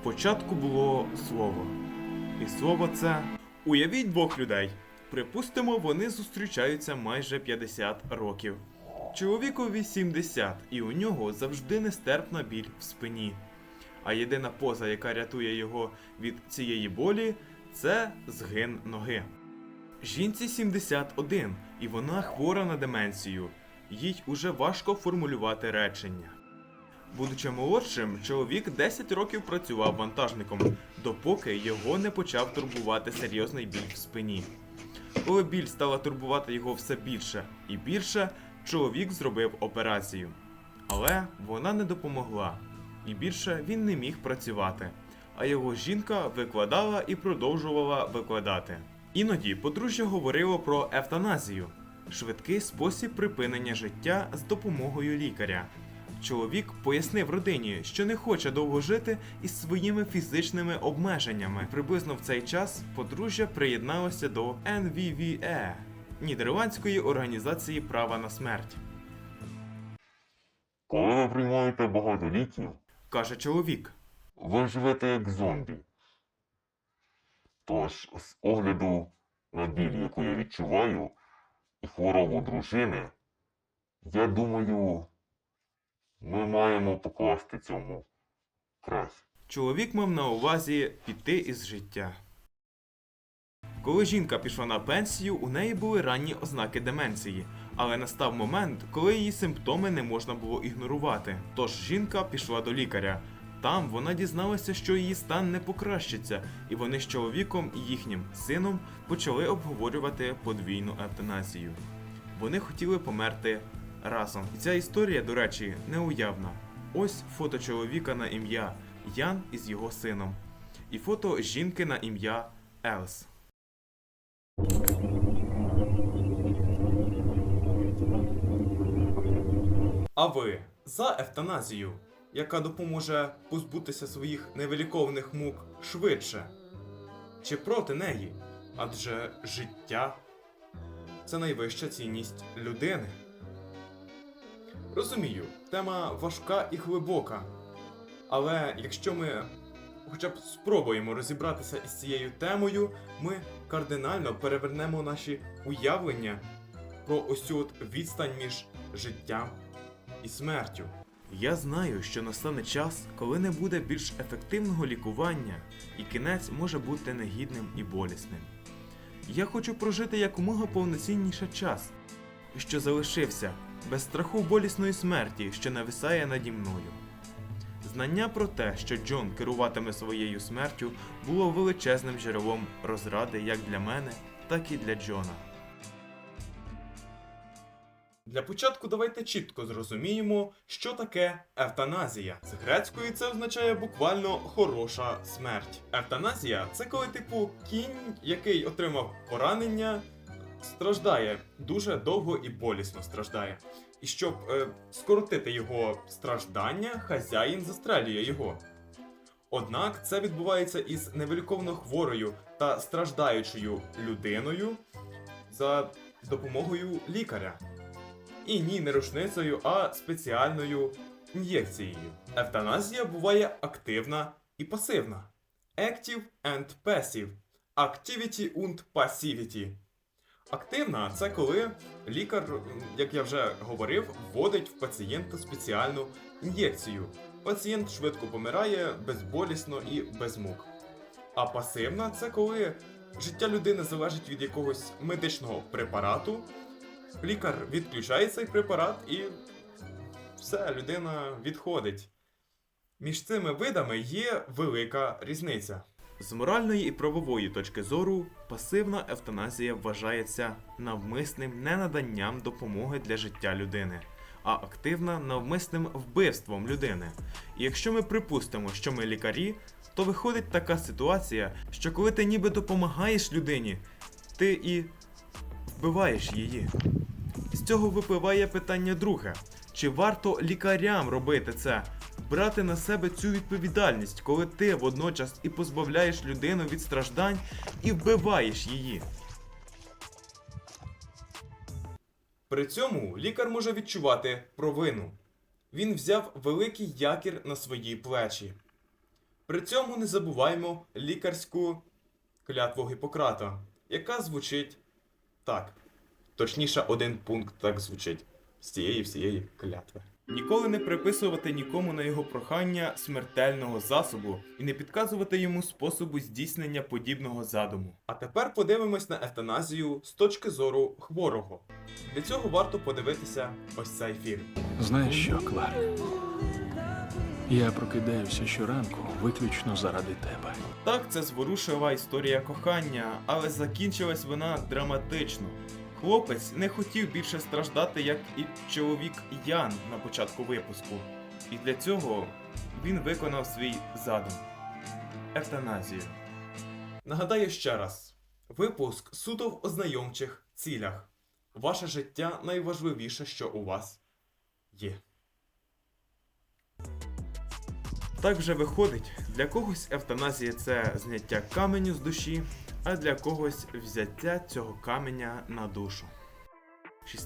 Спочатку було слово. І слово це. Уявіть двох людей. Припустимо, вони зустрічаються майже 50 років. Чоловікові 70, і у нього завжди нестерпна біль в спині. А єдина поза, яка рятує його від цієї болі, це згин ноги. Жінці 71, і вона хвора на деменцію. Їй уже важко формулювати речення. Будучи молодшим, чоловік 10 років працював вантажником, допоки його не почав турбувати серйозний біль в спині. Коли біль стала турбувати його все більше і більше, чоловік зробив операцію. Але вона не допомогла, і більше він не міг працювати. А його жінка викладала і продовжувала викладати. Іноді подружжя говорило про евтаназію швидкий спосіб припинення життя з допомогою лікаря. Чоловік пояснив родині, що не хоче довго жити із своїми фізичними обмеженнями. Приблизно в цей час подружжя приєдналося до NVVE – Нідерландської організації права на смерть. Коли ви приймаєте багато ліків, каже чоловік. ви живете як зомбі. Тож, з огляду на біль, яку я відчуваю, і хворобу дружини, я думаю, ми маємо покласти цьому край. Чоловік мав на увазі піти із життя. Коли жінка пішла на пенсію, у неї були ранні ознаки деменції, але настав момент, коли її симптоми не можна було ігнорувати. Тож жінка пішла до лікаря. Там вона дізналася, що її стан не покращиться, і вони з чоловіком і їхнім сином почали обговорювати подвійну евтаназію. Вони хотіли померти разом. Ця історія, до речі, неуявна. Ось фото чоловіка на ім'я Ян із його сином, і фото жінки на ім'я Елс. А ви за евтаназію, яка допоможе позбутися своїх невиліковних мук швидше? Чи проти неї? Адже життя це найвища цінність людини. Розумію, тема важка і глибока. Але якщо ми хоча б спробуємо розібратися із цією темою, ми кардинально перевернемо наші уявлення про ось цю от відстань між життям і смертю. Я знаю, що настане час, коли не буде більш ефективного лікування, і кінець може бути негідним і болісним. Я хочу прожити якомога повноцінніше час, що залишився без страху болісної смерті, що нависає наді мною. Знання про те, що Джон керуватиме своєю смертю, було величезним джерелом розради як для мене, так і для Джона. Для початку давайте чітко зрозуміємо, що таке евтаназія. З грецької це означає буквально хороша смерть. Евтаназія це коли типу кінь, який отримав поранення, страждає дуже довго і болісно страждає. І щоб е, скоротити його страждання, хазяїн застрелює його. Однак це відбувається із невиліковно хворою та страждаючою людиною за допомогою лікаря. І ні, не рушницею, а спеціальною ін'єкцією. Евтаназія буває активна і пасивна. Active and passive. Activity und passivity. Активна це коли лікар, як я вже говорив, вводить в пацієнта спеціальну ін'єкцію. Пацієнт швидко помирає безболісно і без мук. А пасивна це коли життя людини залежить від якогось медичного препарату. Лікар відключає цей препарат і все, людина відходить. Між цими видами є велика різниця. З моральної і правової точки зору, пасивна евтаназія вважається навмисним ненаданням допомоги для життя людини, а активна навмисним вбивством людини. І якщо ми припустимо, що ми лікарі, то виходить така ситуація, що коли ти ніби допомагаєш людині, ти і вбиваєш її. З цього випливає питання друге: чи варто лікарям робити це? Брати на себе цю відповідальність, коли ти водночас і позбавляєш людину від страждань і вбиваєш її. При цьому лікар може відчувати провину. Він взяв великий якір на свої плечі. При цьому не забуваємо лікарську клятву Гіппократа, яка звучить так. Точніше, один пункт так звучить з цієї всієї клятви. Ніколи не приписувати нікому на його прохання смертельного засобу і не підказувати йому способу здійснення подібного задуму. А тепер подивимось на евтаназію з точки зору хворого. Для цього варто подивитися ось цей фільм. Знаєш що, Кларк? Я прокидаюся щоранку виключно заради тебе. Так, це зворушлива історія кохання, але закінчилась вона драматично. Хлопець не хотів більше страждати, як і чоловік Ян на початку випуску. І для цього він виконав свій задум евтаназію. Нагадаю ще раз: випуск суто в ознайомчих цілях. Ваше життя найважливіше, що у вас є. Так вже виходить, для когось евтаназія це зняття каменю з душі, а для когось взяття цього каменя на душу.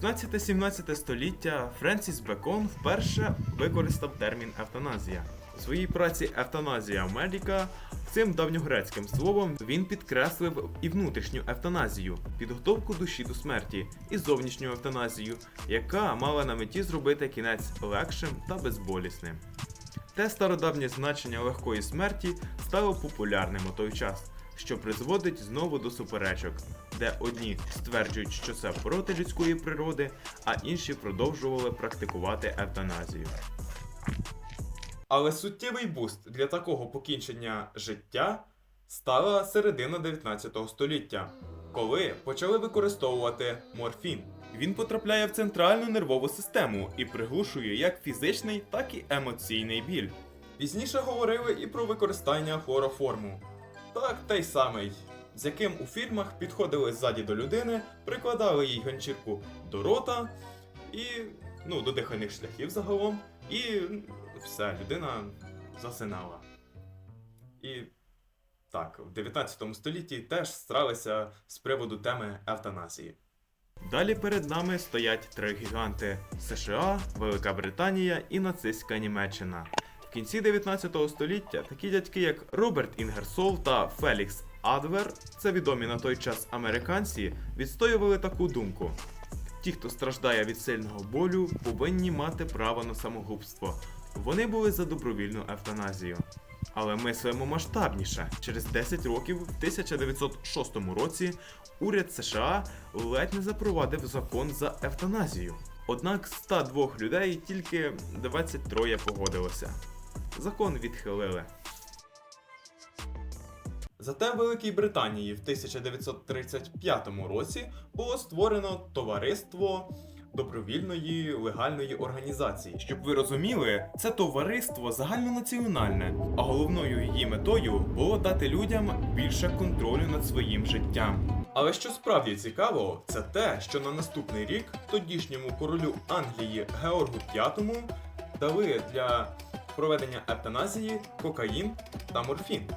16-17 століття Френсіс Бекон вперше використав термін евтаназія. У своїй праці Евтаназія Медіка цим давньогрецьким словом він підкреслив і внутрішню евтаназію, підготовку душі до смерті, і зовнішню евтаназію, яка мала на меті зробити кінець легшим та безболісним. Те стародавнє значення легкої смерті стало популярним у той час, що призводить знову до суперечок, де одні стверджують, що це проти людської природи, а інші продовжували практикувати евтаназію. Але суттєвий буст для такого покінчення життя стала середина 19 століття, коли почали використовувати морфін. Він потрапляє в центральну нервову систему і приглушує як фізичний, так і емоційний біль. Пізніше говорили і про використання хлороформу. Так, той самий, з яким у фільмах підходили ззаді до людини, прикладали їй ганчірку до рота і ну, до дихальних шляхів загалом, і все, людина засинала. І так, в 19 столітті теж старалися з приводу теми евтаназії. Далі перед нами стоять три гіганти: США, Велика Британія і нацистська Німеччина. В кінці 19 століття такі дядьки, як Роберт Інгерсол та Фелікс Адвер, це відомі на той час американці, відстоювали таку думку. Ті, хто страждає від сильного болю, повинні мати право на самогубство. Вони були за добровільну евтаназію. Але мислимо масштабніше. Через 10 років, в 1906 році, уряд США ледь не запровадив закон за евтаназію. Однак з 102 людей тільки 23 погодилося. Закон відхилили. Зате в Великій Британії в 1935 році було створено товариство добровільної легальної організації. Щоб ви розуміли, це товариство загальнонаціональне, а головною її метою було дати людям більше контролю над своїм життям. Але що справді цікаво, це те, що на наступний рік тодішньому королю Англії Георгу V дали для проведення евтаназії кокаїн та морфін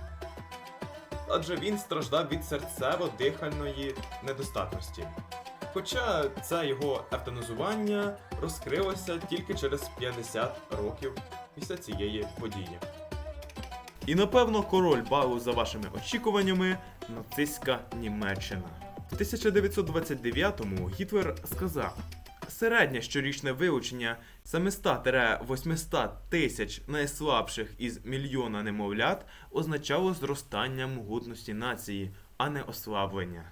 адже він страждав від серцево-дихальної недостатності. Хоча це його евтаназування розкрилося тільки через 50 років після цієї події. І напевно король балу за вашими очікуваннями нацистська Німеччина. В 1929-му Гітлер сказав: середнє щорічне вилучення 700-800 тисяч найслабших із мільйона немовлят означало зростання могутності нації, а не ослаблення.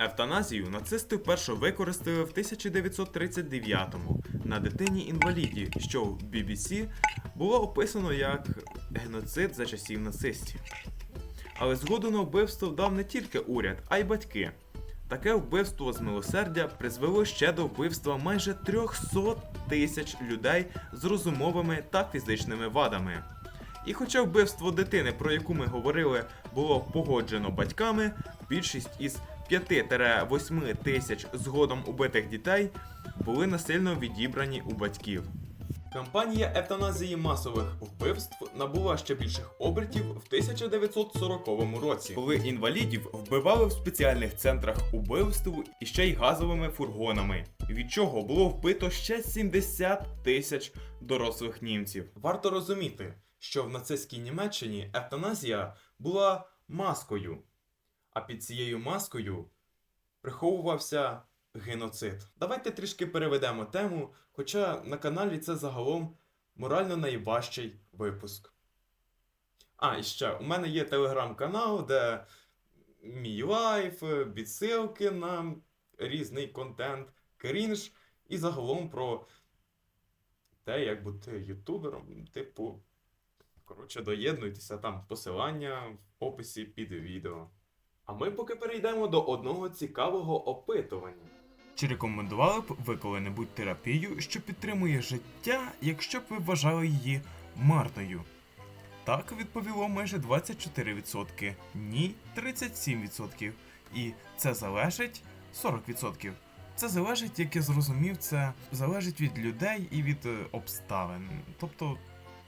Евтаназію нацисти вперше використали в 1939-му на дитині-інваліді, що в BBC було описано як геноцид за часів нацистів. Але згоду на вбивство вдав не тільки уряд, а й батьки. Таке вбивство з милосердя призвело ще до вбивства майже 300 тисяч людей з розумовими та фізичними вадами. І хоча вбивство дитини, про яку ми говорили, було погоджено батьками, більшість із 5-8 тисяч згодом убитих дітей були насильно відібрані у батьків. Кампанія евтаназії масових вбивств набула ще більших обертів в 1940 році, коли інвалідів вбивали в спеціальних центрах убивств і ще й газовими фургонами, від чого було вбито ще 70 тисяч дорослих німців. Варто розуміти, що в нацистській Німеччині евтаназія була маскою, а під цією маскою приховувався геноцид. Давайте трішки переведемо тему, хоча на каналі це загалом морально найважчий випуск. А, і ще, у мене є телеграм-канал, де мій лайф, відсилки на різний контент, крінж і загалом про те, як бути ютубером, типу. Коротше, доєднуйтеся там посилання в описі під відео. А ми поки перейдемо до одного цікавого опитування. Чи рекомендували б ви коли-небудь терапію, що підтримує життя, якщо б ви вважали її марною? Так відповіло майже 24%, ні 37%. І це залежить 40%. Це залежить, як я зрозумів, це залежить від людей і від е, обставин. Тобто,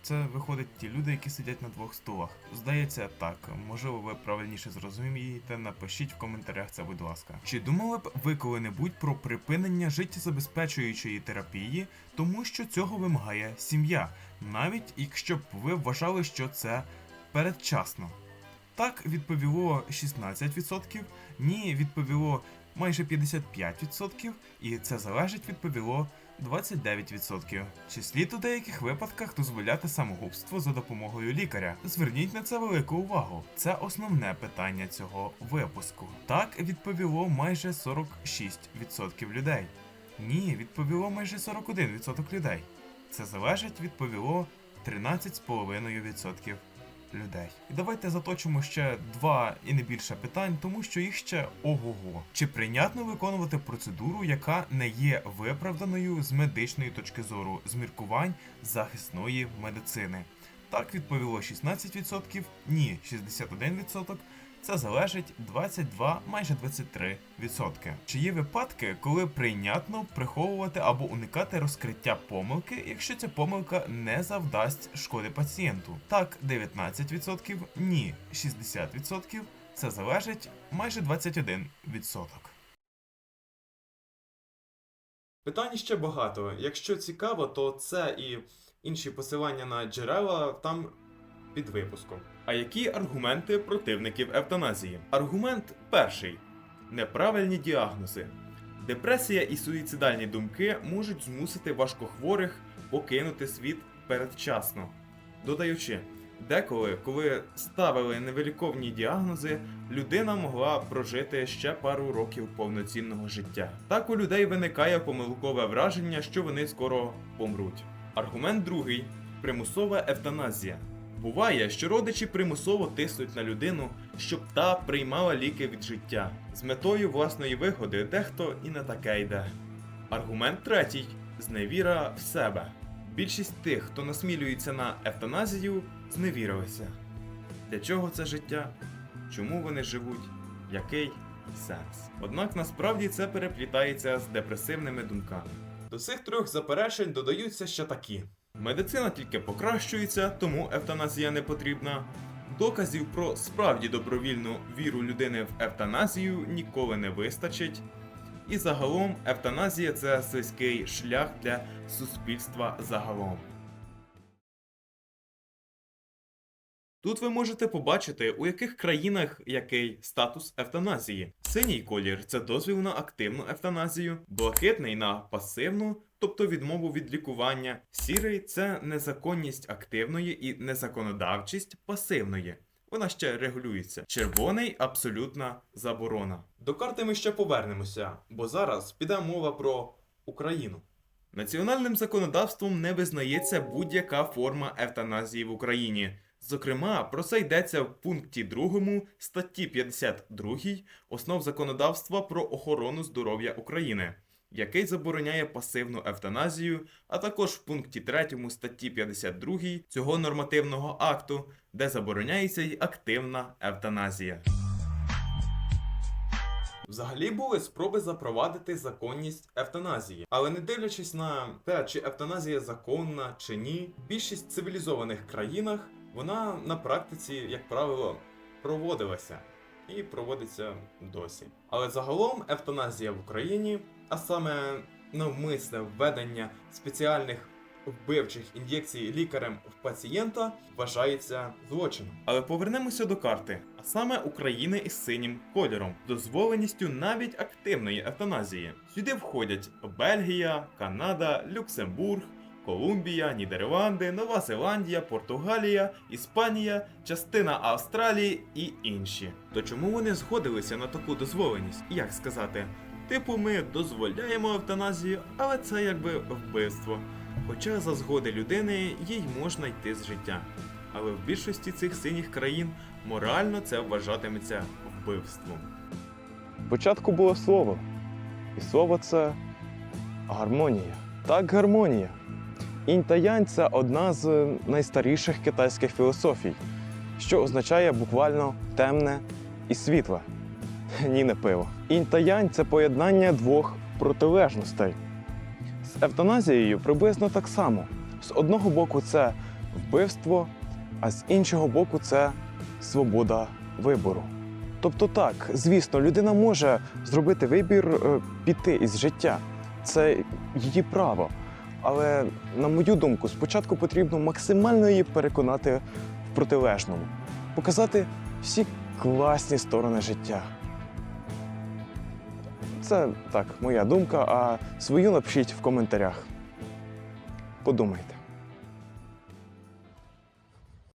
це виходить ті люди, які сидять на двох стулах. Здається, так. Можливо, ви правильніше зрозумієте. Напишіть в коментарях це, будь ласка. Чи думали б ви коли-небудь про припинення життєзабезпечуючої терапії, тому що цього вимагає сім'я, навіть якщо б ви вважали, що це передчасно? Так відповіло 16%, ні відповіло майже 55%, і це залежить відповіло 29%. Чи слід у деяких випадках дозволяти самогубство за допомогою лікаря? Зверніть на це велику увагу. Це основне питання цього випуску. Так відповіло майже 46% людей. Ні, відповіло майже 41% людей. Це залежить відповіло 13,5% людей. І давайте заточимо ще два і не більше питань, тому що їх ще ого-го. Чи прийнятно виконувати процедуру, яка не є виправданою з медичної точки зору з міркувань захисної медицини? Так відповіло 16%, ні 61%. Це залежить 22, майже 23%. Чи є випадки, коли прийнятно приховувати або уникати розкриття помилки, якщо ця помилка не завдасть шкоди пацієнту? Так, 19%, ні 60%. Це залежить майже 21%. Питань ще багато. Якщо цікаво, то це і інші посилання на джерела там під випуском. А які аргументи противників евтаназії? Аргумент перший: неправильні діагнози. Депресія і суїцидальні думки можуть змусити важкохворих покинути світ передчасно. Додаючи, деколи, коли ставили невиліковні діагнози, людина могла прожити ще пару років повноцінного життя. Так у людей виникає помилкове враження, що вони скоро помруть. Аргумент другий примусова евтаназія. Буває, що родичі примусово тиснуть на людину, щоб та приймала ліки від життя. З метою власної вигоди дехто і на таке йде. Аргумент третій зневіра в себе. Більшість тих, хто насмілюється на евтаназію, зневірилися. Для чого це життя? Чому вони живуть? Який сенс? Однак насправді це переплітається з депресивними думками. До цих трьох заперечень додаються ще такі: медицина тільки покращується, тому евтаназія не потрібна. Доказів про справді добровільну віру людини в евтаназію ніколи не вистачить. І загалом евтаназія це слизький шлях для суспільства загалом. Тут ви можете побачити, у яких країнах який статус евтаназії. Синій колір це дозвіл на активну евтаназію, блакитний на пасивну, тобто відмову від лікування. Сірий це незаконність активної і незаконодавчість пасивної. Вона ще регулюється. Червоний абсолютна заборона. До карти ми ще повернемося, бо зараз піде мова про Україну. Національним законодавством не визнається будь-яка форма евтаназії в Україні. Зокрема, про це йдеться в пункті 2 статті 52 основ законодавства про охорону здоров'я України, який забороняє пасивну евтаназію, а також в пункті 3 статті 52 цього нормативного акту, де забороняється й активна евтаназія. Взагалі були спроби запровадити законність евтаназії, але не дивлячись на те, чи евтаназія законна чи ні, в більшість цивілізованих країнах вона на практиці, як правило, проводилася і проводиться досі. Але загалом евтаназія в Україні, а саме навмисне введення спеціальних вбивчих ін'єкцій лікарем в пацієнта вважається злочином. Але повернемося до карти, а саме України із синім кольором, дозволеністю навіть активної евтаназії. Сюди входять Бельгія, Канада, Люксембург. Колумбія, Нідерланди, Нова Зеландія, Португалія, Іспанія, частина Австралії і інші. То чому вони згодилися на таку дозволеність? Як сказати? Типу, ми дозволяємо евтаназію, але це якби вбивство. Хоча за згоди людини їй можна йти з життя. Але в більшості цих синіх країн морально це вважатиметься вбивством. Спочатку було слово, і слово це гармонія. Так, гармонія. Інь та янь це одна з найстаріших китайських філософій, що означає буквально темне і світле. Ні, не пиво. Інь та янь це поєднання двох протилежностей. З евтаназією приблизно так само. З одного боку це вбивство, а з іншого боку це свобода вибору. Тобто, так, звісно, людина може зробити вибір е, піти із життя. Це її право. Але, на мою думку, спочатку потрібно максимально її переконати в протилежному, показати всі класні сторони життя. Це так, моя думка, а свою напишіть в коментарях. Подумайте.